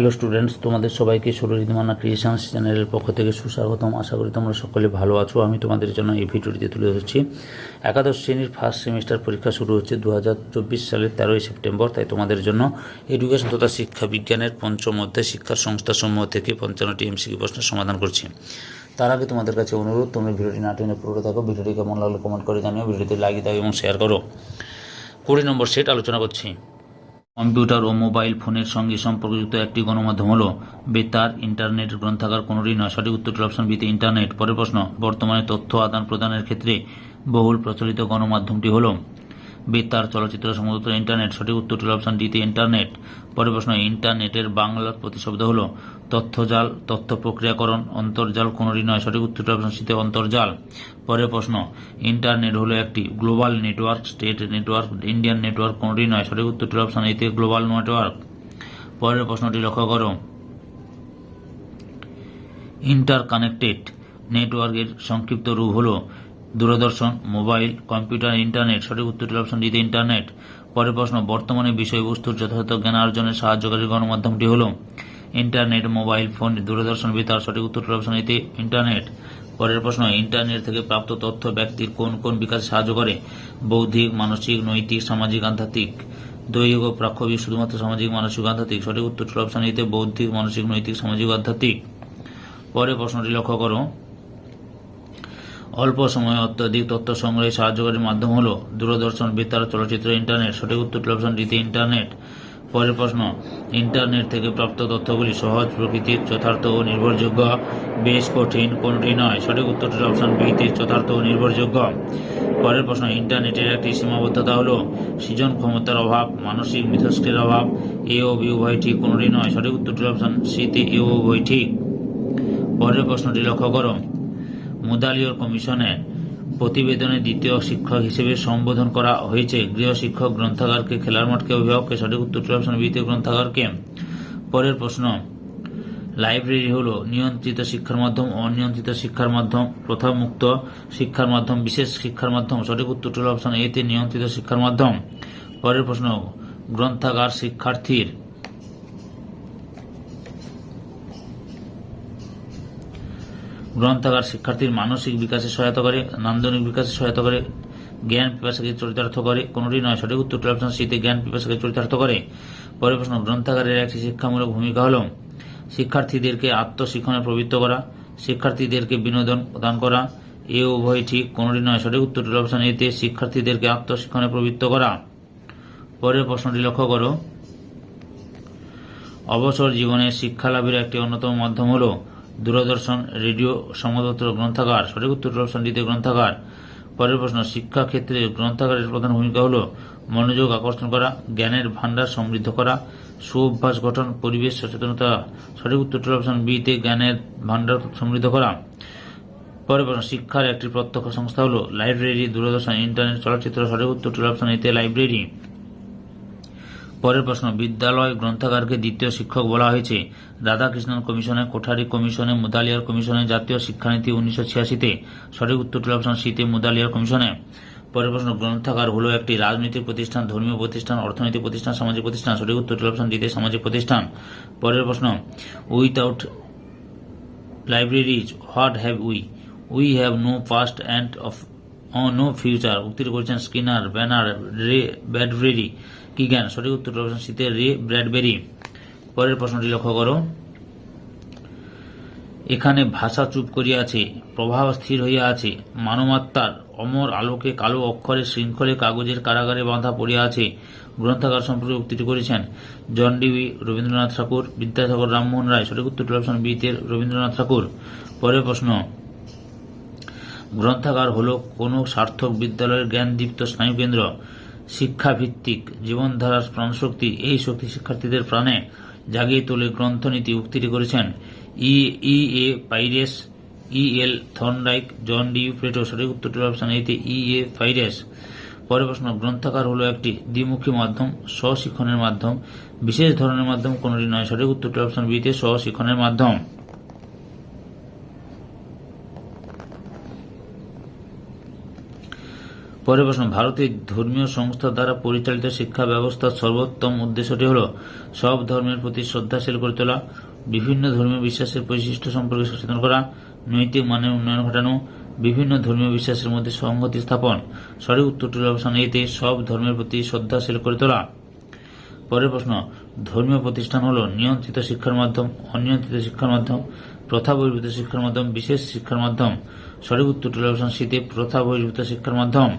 Hello students তোমাদের সবাইকে সুরজিতমানা creations চ্যানেলের পক্ষ থেকে সুস্বাগতম। আশা করি তোমরা সকলে ভালো আছো। আমি তোমাদের জন্য এই ভিডিওটিতে তুলে ধরছি। একাদশ শ্রেণির ফার্স্ট সেমিস্টার পরীক্ষা শুরু হচ্ছে দু হাজার চব্বিশ সালের তেরোই সেপ্টেম্বর। তাই তোমাদের জন্য এডুকেশন তথা শিক্ষা বিজ্ঞানের পঞ্চম অধ্যায় শিক্ষার সংস্থাসমূহ থেকে পঞ্চান্নটি এমসিকিউ প্রশ্নের সমাধান করছি। তার আগে তোমাদের কাছে অনুরোধ, তোমরা ভিডিওটি না টেনে পুরো থাকো ভিডিওটি কেমন লাগল কমেন্ট করে জানিও। ভিডিওটি লাগিয়ে দাও এবং শেয়ার করো। কুড়ি নম্বর সেট আলোচনা করছি। কম্পিউটার ও মোবাইল ফোনের সঙ্গে সম্পর্কযুক্ত একটি গণমাধ্যম হল, বেতার, ইন্টারনেট গ্রন্থাগার কোনোটি নয়। সঠিক উত্তরটি অপশন বিতে ইন্টারনেট। পরের প্রশ্ন, বর্তমানে তথ্য আদান প্রদানের ক্ষেত্রে বহুল প্রচলিত গণমাধ্যমটি হল বেতার চলচ্চিত্র সমুদ্র ইন্টারনেট। সঠিক উত্তরটি অপশন ডিতে ইন্টারনেট। পরের প্রশ্ন, ইন্টারনেটের বাংলার প্রতিশব্দ হল তথ্যজাল, তথ্য প্রক্রিয়াকরণ, অন্তর্জাল কোনোটি নয়। সঠিক উত্তরটি অপশন সিতে অন্তর্জাল। পরের প্রশ্ন, ইন্টারনেট হলো একটি global network, state network, Indian network কোনোটি নয়। সঠিক উত্তরটি অপশন এতে গ্লোবাল নেটওয়ার্ক। পরের প্রশ্নটি লক্ষ্য করো। ইন্টারকানেক্টেড নেটওয়ার্কের সংক্ষিপ্ত রূপ হল দূরদর্শন, মোবাইল, কম্পিউটার, ইন্টারনেট, সঠিক উত্তরটি অপশন ডিতে ইন্টারনেট। পরের প্রশ্ন, বর্তমানে বিষয়বস্তুর যথাযথ জ্ঞান অর্জনের সাহায্যকারী গণমাধ্যমটি হল ইন্টারনেট, মোবাইল, ফোন, দূরদর্শন বেতার সঠিক উত্তরটি অপশন এতে ইন্টারনেট। পরের প্রশ্ন, ইন্টারনেট থেকে প্রাপ্ত তথ্য ব্যক্তির কোন কোন বিকাশে সাহায্য করে? বৌদ্ধিক, মানসিক, নৈতিক, সামাজিক, আধ্যাত্মিক। দৈহিক ও প্রাক্ষবিক শুধুমাত্র সামাজিক, মানসিক আধ্যাত্মিক। সঠিক উত্তরটি অপশন এতে বৌদ্ধিক, মানসিক, নৈতিক, সামাজিক আধ্যাত্মিক। পরের প্রশ্নটি লক্ষ্য করো। অল্প সময়ে অত্যাধিক তথ্য সংগ্রহে সাহায্যকারী মাধ্যম হল দূরদর্শন বেতার চলচ্চিত্র, ইন্টারনেট, সঠিক উত্তর অপশন ডিতে ইন্টারনেট। পরের প্রশ্ন, ইন্টারনেট থেকে প্রাপ্ত তথ্যগুলি সহজ, প্রকৃতির, যথার্থ ও নির্ভরযোগ্য। বেশ কঠিন, কোনটি নয়, সঠিক উত্তরটির অপশন বিতে যথার্থ ও নির্ভরযোগ্য। পরের প্রশ্ন, ইন্টারনেটের একটি সীমাবদ্ধতা হল সৃজন ক্ষমতার অভাব, মানসিক মিথস্ক্রিয়ার অভাব। এ ও বি, উভয় ঠিক, কোনটি নয়, সঠিক উত্তরটির অপশন সিতে এ ও উভয় ঠিক। পরের প্রশ্নটি লক্ষ্য করো। মুদালিয়র কমিশনে প্রতিবেদনে দ্বিতীয় শিক্ষক হিসেবে সম্বোধন করা হয়েছে। গৃহ শিক্ষক, গ্রন্থাগারকে খেলার মাঠকে অভিভাবককে সঠিক অপশন বিতে গ্রন্থাগারকে? পরের প্রশ্ন, লাইব্রেরি হল নিয়ন্ত্রিত শিক্ষার মাধ্যম, অনিয়ন্ত্রিত শিক্ষার মাধ্যম, প্রথামুক্ত শিক্ষার মাধ্যম, বিশেষ শিক্ষার মাধ্যম, সঠিক উত্তরটি হল অপশন এতে নিয়ন্ত্রিত শিক্ষার মাধ্যম। পরের প্রশ্ন, গ্রন্থাগার শিক্ষার্থীর গ্রন্থাগার শিক্ষার্থীর মানসিক বিকাশে সহায়তা করে, নান্দনিক বিকাশে সহায়তা করে, জ্ঞান পিপাসাকে চরিতার্থ করে, কোনটি নয়, সঠিক উত্তরটি অপশন সিতে জ্ঞান পিপাসাকে চরিতার্থ করে। পরের প্রশ্ন, গ্রন্থাগারের একটি শিক্ষামূলক ভূমিকা হল শিক্ষার্থীদেরকে আত্মশিক্ষণে প্রবৃত্ত করা, শিক্ষার্থীদেরকে বিনোদন প্রদান করা, এ উভয় ঠিক, কোনটি নয়, সঠিক উত্তরটি অপশন এতে শিক্ষার্থীদেরকে আত্মশিক্ষণে প্রবৃত্ত করা। পরের প্রশ্নটি লক্ষ্য করো। অবসর জীবনে শিক্ষা লাভের একটি অন্যতম মাধ্যম হল দূরদর্শন, রেডিও সমতত্র গ্রন্থাগার, সঠিক উত্তর অপশন গ্রন্থাগার। পরের প্রশ্ন, শিক্ষা ক্ষেত্রে গ্রন্থাগারের প্রধান ভূমিকা হল মনোযোগ আকর্ষণ করা, জ্ঞানের ভাণ্ডার সমৃদ্ধ করা, সুঅভ্যাস গঠন, পরিবেশ সচেতনতা, সঠিক উত্তর অপশন বিতে জ্ঞানের ভাণ্ডার সমৃদ্ধ করা। পরের প্রশ্ন, শিক্ষার একটি প্রত্যক্ষ সংস্থা হল লাইব্রেরি, দূরদর্শন, ইন্টারনেট, চলচ্চিত্র, সঠিক উত্তর অপশন এতে লাইব্রেরি। পরের প্রশ্ন, বিদ্যালয় গ্রন্থাগারকে দ্বিতীয় শিক্ষক বলা হয়েছে। রাধাকৃষ্ণন কমিশনে, কোঠারি কমিশনে, মুদালিয়ার কমিশনে জাতীয় শিক্ষানীতি উনিশশো ছিয়াশিতে সঠিক উত্তরটি অপশন সিতে মুদালিয়ার কমিশনে। পরের প্রশ্ন, গ্রন্থাগার হলো একটি রাজনৈতিক প্রতিষ্ঠান, ধর্মীয় প্রতিষ্ঠান, অর্থনৈতিক প্রতিষ্ঠান, সামাজিক প্রতিষ্ঠান, সঠিক উত্তরটি অপশন দিতে সামাজিক প্রতিষ্ঠান। পরের প্রশ্ন, without libraries, what have we? We have no past and of no future. উক্তির করেছেন স্কিনার, ব্যানার, রে ব্যাডবেরি কি জ্ঞান? সঠিক উত্তর অপশন সিতে রে ব্র্যাডবেরি। পরের প্রশ্নটি লক্ষ্য করো। এখানে ভাষা চুপ করিয়া আছে প্রভাব স্থির হইয়া আছে মানবাত্মার অমর আলোকে কালো অক্ষরে শৃঙ্খলে কাগজের কারাগারে বাঁধা পড়িয়া আছে গ্রন্থাগার সম্পর্কে উক্তিটি করেছেন জন ডিউই রবীন্দ্রনাথ ঠাকুর, বিদ্যাসাগর রামমোহন রায়। সঠিক উত্তর অপশন বিতে রবীন্দ্রনাথ ঠাকুর। পরের প্রশ্ন, গ্রন্থাগার হল কোনো সার্থক বিদ্যালয়ের জ্ঞানদীপ্ত স্নায়ুকেন্দ্র? শিক্ষাভিত্তিক জীবনধারার প্রাণশক্তি, এই শক্তি শিক্ষার্থীদের প্রাণে জাগিয়ে তোলে গ্রন্থনীতি উক্তিটি করেছেন E E, A, Pires, E, L Thorndike John D Plato. সঠিক উত্তরটি অপশন এতে ই, এ, পাইরেস। পরের প্রশ্ন গ্রন্থাগার হলো একটি দ্বিমুখী মাধ্যম, স্বশিক্ষণের মাধ্যম। বিশেষ ধরনের মাধ্যম কোনটি নয়। সঠিক উত্তরটি অপশন বিতে স্বশিক্ষণের মাধ্যম। পরের প্রশ্ন ভারতের ধর্মীয় সংস্থা দ্বারা পরিচালিত শিক্ষা ব্যবস্থার সর্বোত্তম উদ্দেশ্যটি হল সব ধর্মের প্রতি শ্রদ্ধাশীল করে তোলা, বিভিন্ন ধর্মীয় বিশ্বাসের বৈশিষ্ট্য সম্পর্কে সচেতন করা, নৈতিক মানের উন্নয়ন ঘটানো, বিভিন্ন ধর্মীয় বিশ্বাসের মধ্যে সংহতি স্থাপন। সঠিক উত্তরটি হল অপশন এতে সব ধর্মের প্রতি শ্রদ্ধাশীল করে তোলা। পরের প্রশ্ন, ধর্মীয় প্রতিষ্ঠান হল নিয়ন্ত্রিত শিক্ষার মাধ্যম, অনিয়ন্ত্রিত শিক্ষার মাধ্যম প্রথা বহির্ভূত শিক্ষার মাধ্যম, বিশেষ শিক্ষার মাধ্যম। সঠিক উত্তরটি হল অপশন শীতে প্রথা বহির্ভূত শিক্ষার মাধ্যম।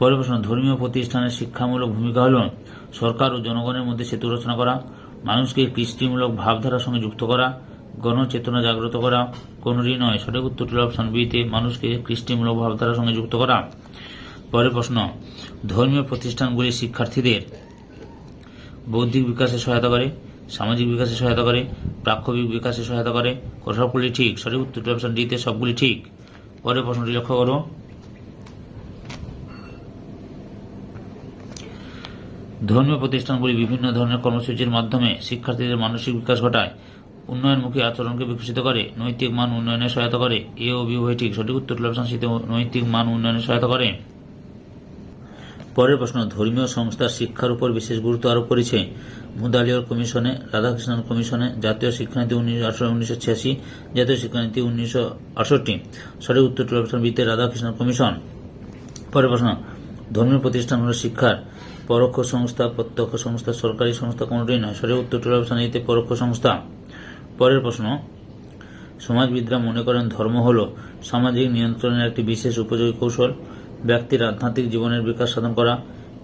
পরের প্রশ্ন ধর্মীয় প্রতিষ্ঠানের শিক্ষামূলক ভূমিকা হল সরকার ও জনগণের মধ্যে সেতু রচনা করা, মানুষকে কৃষ্টিমূলক ভাবধারার সঙ্গে যুক্ত করা, গণচেতনা জাগ্রত করা কোনটি নয়, সঠিক উত্তরটি অপশন বিতে মানুষকে কৃষ্টিমূলক ভাবধারার সঙ্গে যুক্ত করা। পরের প্রশ্ন, ধর্মীয় প্রতিষ্ঠানগুলি শিক্ষার্থীদের বৌদ্ধিক বিকাশে সহায়তা করে, সামাজিক বিকাশে সহায়তা করে, প্রাক্ষবিক বিকাশে সহায়তা করে সবগুলি ঠিক, সঠিক উত্তরটি অপশন ডিতে সবগুলি ঠিক। পরের প্রশ্নটি লক্ষ্য করো। ধর্মীয় প্রতিষ্ঠানগুলি বিভিন্ন ধরনের কর্মসূচির মাধ্যমে শিক্ষার্থীদের মানসিক বিকাশ ঘটায়। উন্নয়নমুখী আচরণকে বিকশিত করে, নৈতিক মান উন্নয়নে সহায়তা করে। এ ও বি সঠিক উত্তর অপশন নৈতিক মান উন্নয়নে সহায়তা করে। পরের প্রশ্ন, ধর্মীয় সংস্থার শিক্ষার উপর বিশেষ গুরুত্ব আরোপ করেছে। মুদালিয়র কমিশনে, রাধাকৃষ্ণন কমিশনে জাতীয় শিক্ষানীতি উনিশশো ছিয়াশি, জাতীয় শিক্ষানীতি উনিশশো আটষট্টি। সঠিক উত্তর অপশন বিতে রাধাকৃষ্ণন কমিশন। পরের প্রশ্ন, ধর্মীয় প্রতিষ্ঠান শিক্ষার। পরোক্ষ সংস্থা, প্রত্যক্ষ সংস্থা, সরকারি সংস্থা কোনটি নয়। সঠিক উত্তরটি অপশন এতে পরোক্ষ সংস্থা। পরের প্রশ্ন, সমাজবিদরা মনে করেন ধর্ম হল সামাজিক নিয়ন্ত্রণের একটি বিশেষ উপযোগী কৌশল। ব্যক্তির আধ্যাত্মিক জীবনের বিকাশ সাধন করা,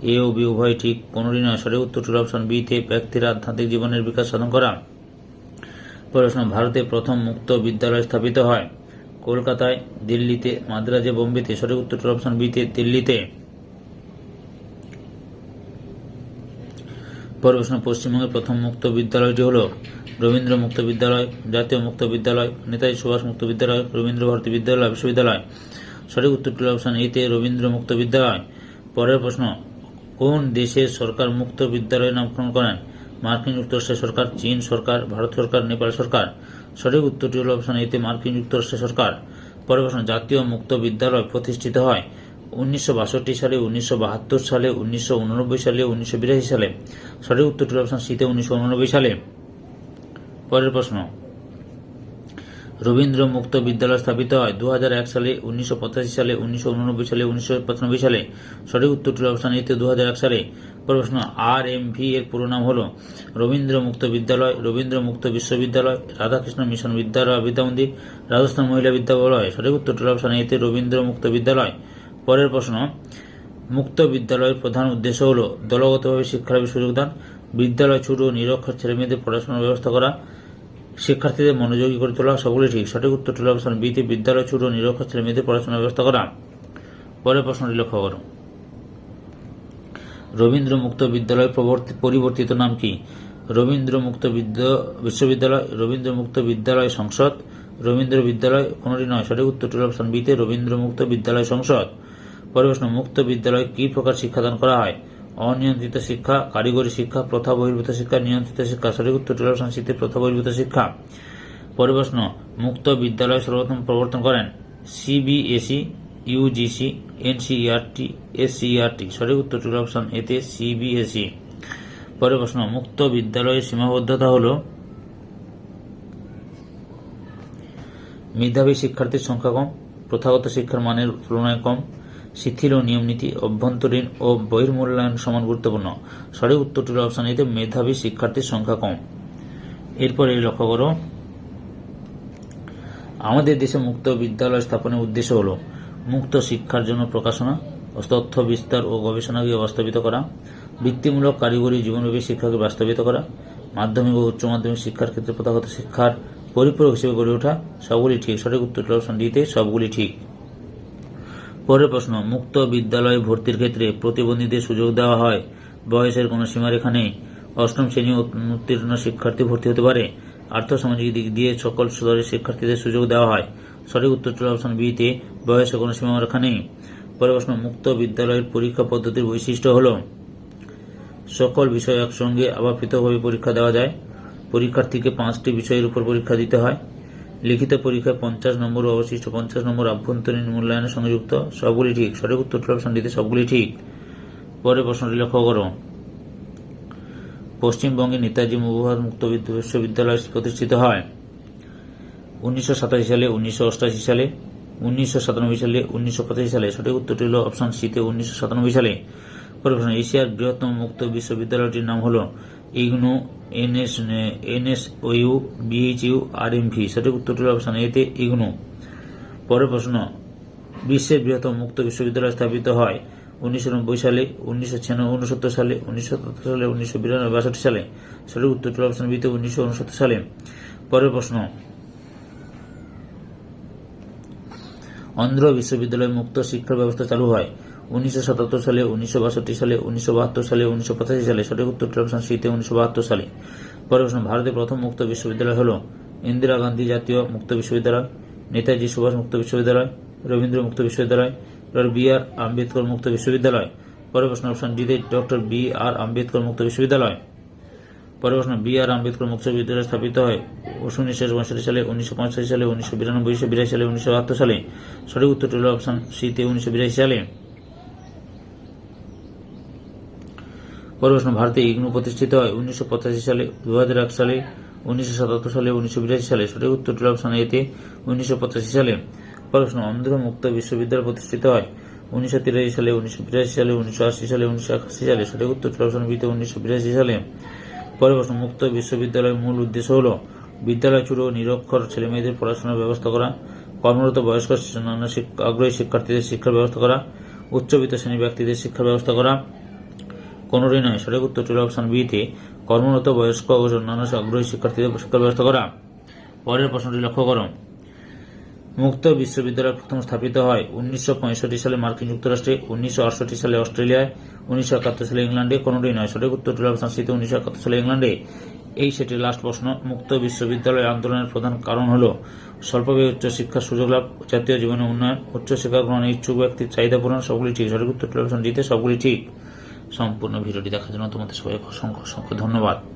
এ ও বি উভয় ঠিক কোনটি নয়। সঠিক উত্তরটি অপশন বিতে ব্যক্তির আধ্যাত্মিক জীবনের বিকাশ সাধন করা। প্রশ্ন, ভারতে প্রথম মুক্ত বিদ্যালয় স্থাপিত হয়। কলকাতায়, দিল্লিতে, মাদ্রাজে, বোম্বেতে। সঠিক উত্তরটি অপশন বিতে দিল্লিতে। প্রশ্ন পশ্চিমবঙ্গের প্রথম মুক্ত বিদ্যালয়টি হল রবীন্দ্র মুক্ত বিদ্যালয়, জাতীয় মুক্ত বিদ্যালয়, নেতাজি সুভাষ মুক্ত বিদ্যালয়, রবীন্দ্র ভারতী বিদ্যালয় বিশ্ববিদ্যালয়। সঠিক উত্তরটি অপশন এতে রবীন্দ্র মুক্ত বিদ্যালয়। পরের প্রশ্ন, কোন দেশের সরকার মুক্ত বিদ্যালয় নামকরণ করেন? মার্কিন যুক্তরাষ্ট্রের সরকার, চীন সরকার, ভারত সরকার, নেপাল সরকার। সঠিক উত্তরটি হল অপশন এতে মার্কিন যুক্তরাষ্ট্রের সরকার। পরের প্রশ্ন, জাতীয় মুক্ত বিদ্যালয় প্রতিষ্ঠিত হয়? উনিশশো বাষট্টি সালে, উনিশশো বাহাত্তর সালে, উনিশশো উননব্বই সালে, উনিশশো বিরাশি সালে। সঠিক উত্তরটি অপশন সিতে উনিশশো সালে। পরের প্রশ্ন। রবীন্দ্র মুক্ত বিদ্যালয় স্থাপিত হয় দু হাজার এক সালে, উনিশশো পঁচাশি সালে, উনিশশো উননব্বই সালে, উনিশশো সালে। সঠিক উত্তরটি অপশন এতে দু হাজার এক সালে। প্রশ্ন আর এম ভি এর পুরো নাম হল রবীন্দ্র মুক্ত বিদ্যালয়, রবীন্দ্র মুক্ত বিশ্ববিদ্যালয়, রাধাকৃষ্ণ মিশন বিদ্যালয়, বিদ্যামন্দির, রাজস্থান মহিলা বিদ্যালয়। সঠিক উত্তরটি অপশন এতে রবীন্দ্র মুক্ত বিদ্যালয়। পরের প্রশ্ন, মুক্ত বিদ্যালয়ের প্রধান উদ্দেশ্য হল দলগতভাবে শিক্ষালাভের সুযোগ দান, বিদ্যালয় ছোট ও নিরক্ষর ছেলেমেয়েদের পড়াশোনার ব্যবস্থা করা, শিক্ষার্থীদের মনোযোগী করে তোলা সকলে ঠিক। সঠিক উত্তর হল অপশন বিতে বিদ্যালয় ছোট ও নিরক্ষর ছেলেমেয়েদের পড়াশোনার ব্যবস্থা করা। পরের প্রশ্নটি লক্ষ্য করো। রবীন্দ্র মুক্ত বিদ্যালয় পরিবর্তিত নাম কি? রবীন্দ্র মুক্ত বিশ্ববিদ্যালয়, রবীন্দ্র মুক্ত বিদ্যালয় সংসদ, রবীন্দ্র বিদ্যালয় কোনটি নয়। সঠিক উত্তর উত্তরটি অপশন বিতে রবীন্দ্র মুক্ত বিদ্যালয় সংসদ। প্রশ্ন মুক্ত বিদ্যালয়ে কি প্রকার শিক্ষাদান করা হয়? অনিয়ন্ত্রিত শিক্ষা, কারিগরি শিক্ষা, প্রথা বহির্ভূত শিক্ষা, নিয়ন্ত্রিত শিক্ষা, সঠিক অপশন সিতে প্রথা বহির্ভূত শিক্ষা। পরের প্রশ্ন মুক্ত বিদ্যালয় সর্বপ্রথম প্রবর্তন করেন সিবিএসই ইউজিসি এনসিইআরটি এসসিইআরটি সঠিক উত্তরটি অপশন এতে সিবিএসই পরের প্রশ্ন মুক্ত বিদ্যালয়ের সীমাবদ্ধতা হল মেধাবী শিক্ষার্থীর সংখ্যা কম, প্রথাগত শিক্ষার মানের তুলনায় কম শিথিল ও নিয়মনীতি অভ্যন্তরীণ ও বহির্মূল্যায়ন সমান গুরুত্বপূর্ণ। সঠিক উত্তরটির অপশন এতে মেধাবী শিক্ষার্থীর সংখ্যা কম। এরপরে লক্ষ্য করো। আমাদের দেশে মুক্ত বিদ্যালয় স্থাপনের উদ্দেশ্য হল মুক্ত শিক্ষার জন্য প্রকাশনা তথ্য বিস্তার ও গবেষণাকে বাস্তবিত করা, বৃত্তিমূলক কারিগরি জীবনব্যাপী শিক্ষাকে বাস্তবিত করা, মাধ্যমিক ও উচ্চ মাধ্যমিক শিক্ষার ক্ষেত্রে প্রথাগত শিক্ষার পরিপূরক হিসেবে গড়ে ওঠা। সবগুলি ঠিক। সঠিক উত্তর অপশন ডিতে সবগুলি ঠিক। পরের প্রশ্ন, মুক্ত বিদ্যালয়ে ভর্তির ক্ষেত্রে প্রতিবন্ধীদের সুযোগ দেওয়া হয়? বয়সের কোনো সীমারেখা নেই। অষ্টম শ্রেণি উত্তীর্ণ শিক্ষার্থী ভর্তি হতে পারে। আর্থসামাজিক দিক দিয়ে সকল স্তরের শিক্ষার্থীদের সুযোগ দেওয়া হয়। সঠিক উত্তর চলে অপশন বিতে বয়সে কোনো সীমারেখা নেই। পরের প্রশ্ন, মুক্ত বিদ্যালয়ের পরীক্ষা পদ্ধতির বৈশিষ্ট্য হল? সকল বিষয় একসঙ্গে আবার পৃথকভাবে পরীক্ষা দেওয়া যায়। পরীক্ষার্থীকে পাঁচটি বিষয়ের উপর পরীক্ষা দিতে হয়। লিখিত পরীক্ষায় পঞ্চাশ নম্বর ও অবশিষ্ট পঞ্চাশ নম্বর আভ্যন্তরীণ মূল্যায়নের সঙ্গে যুক্ত, সবগুলি ঠিক। সঠিক উত্তর অপশন ডিতে সবগুলি ঠিক। পরে প্রশ্নটি লক্ষ্য করো। পশ্চিমবঙ্গে নেতাজি মুখোপাধ্যায় মুক্ত বিদ্যা- বিশ্ববিদ্যালয় প্রতিষ্ঠিত হয়। উনিশশো সাতাশি সালে, উনিশশো সালে, উনিশশো সাতানব্বই সালে, উনিশশো পঁচাশি সালে। সঠিক উত্তরটি হল অপশন সিতে উনিশশো সাতানব্বই সালে। পরে প্রশ্ন, এশিয়ার বৃহত্তম মুক্ত বিশ্ববিদ্যালয়টির নাম হল IGNOU, NS R M V সঠিক উত্তরটি অপশন এতে ইগনু। পরের প্রশ্ন, বিশ্বের বৃহত্তম মুক্ত বিশ্ববিদ্যালয় স্থাপিত হয় উনিশশো নব্বই সালে, উনিশশো উনসত্তর সালে, উনিশশো সত্তর সালে, উনিশশো বিরানব্বই, বাষট্টি সালে। সঠিক উত্তরটি অপশন বিতে উনিশশো উনসত্তর সালে। পরের প্রশ্ন, অন্ধ্র বিশ্ববিদ্যালয় মুক্ত শিক্ষা ব্যবস্থা চালু হয় উনিশশো সাতাত্তর সালে, উনিশশো বাষট্টি সালে, উনিশশো বাহাত্তর সালে, উনিশশো পঁচাশি সালে সঠিক উত্তরটি অপশন সিতে উনিশশো সালে। পরের প্রশ্ন, ভারতের প্রথম মুক্ত বিশ্ববিদ্যালয় হল ইন্দিরা গান্ধী জাতীয় মুক্ত বিশ্ববিদ্যালয়, নেতাজি সুভাষ মুক্ত বিশ্ববিদ্যালয়, রবীন্দ্র মুক্ত বিশ্ববিদ্যালয় বি আর আম্বেদকর মুক্ত বিশ্ববিদ্যালয়। পরের প্রশ্ন, অপশন ডিতে ডক্টর বি আর আম্বেদকর মুক্ত বিশ্ববিদ্যালয়। পরের প্রশ্ন, বি আর আম্বেদকর মুক্ত বিশ্ববিদ্যালয় স্থাপিত হয় উনিশশো পঁয়ষট্টি সালে, উনিশশো পঁচাশি সালে, উনিশশো বিরানব্বই উনিশশো বিরাশি সালে, উনিশশো বাহাত্তর সালে। সঠিক উত্তরটি হল অপশন সিতে উনিশশো বিরাশি সালে। পরের প্রশ্ন ভারতে ইগনু প্রতিষ্ঠিত হয় উনিশশো পঁচাশি সালে দু সালে, উনিশশো সাতাত্তর সালে, উনিশশো বিরাশি সালে। সঠিক উত্তরটি অপশন এতে উনিশশো পঁচাশি সালে। প্রশ্ন অন্ধ্র মুক্ত বিশ্ববিদ্যালয় প্রতিষ্ঠিত হয় উনিশশো তিরাশি সালে, উনিশশো বিরাশি সালে, উনিশশো আশি সালে, উনিশশো একাশি সালে। সঠিক উত্তরটি অপশন বিতে উনিশশো বিরাশি সালে। পরের প্রশ্ন মুক্ত বিশ্ববিদ্যালয়ের মূল উদ্দেশ্য হল বিদ্যালয় চুড়ো, নিরক্ষর ছেলেমেয়েদের পড়াশোনার ব্যবস্থা করা, কর্মরত বয়স্ক আগ্রহী শিক্ষার্থীদের শিক্ষার ব্যবস্থা করা, উচ্চবিত্ত শ্রেণি ব্যক্তিদের শিক্ষার ব্যবস্থা করা কোনোটাই নয়। সঠিক উত্তর হল অপশন বিতে। কর্মরত, বয়স্ক ও অন্যান্য আগ্রহী শিক্ষার্থীদের শিক্ষার ব্যবস্থা করা। পরের প্রশ্নটি লক্ষ্য করো। মুক্ত বিশ্ববিদ্যালয় প্রথম স্থাপিত হয় উনিশশো পঁয়ষট্টি সালে মার্কিন যুক্তরাষ্ট্রে, উনিশশো আটষট্টি সালে অস্ট্রেলিয়ায়, উনিশশো একাত্তর সালে ইংল্যান্ডে। কোনোটাই নয়। সঠিক উত্তর হল অপশন সিতে। উনিশশো সালে ইংল্যান্ডে। এই সেটির লাস্ট প্রশ্ন। মুক্ত বিশ্ববিদ্যালয় আন্দোলনের প্রধান কারণ হল স্বল্প ব্যয় উচ্চ শিক্ষার সুযোগ লাভ, জাতীয় জীবনে উন্নয়ন, উচ্চ শিক্ষা গ্রহণে ইচ্ছুক ব্যক্তির চাহিদা পূরণ। সবগুলি ঠিক। সঠিক উত্তর হল অপশন ডিতে। সবগুলি ঠিক। সম্পূর্ণ ভিডিওটি দেখার জন্য তোমাদের সবাই অসংখ্য অসংখ্য ধন্যবাদ।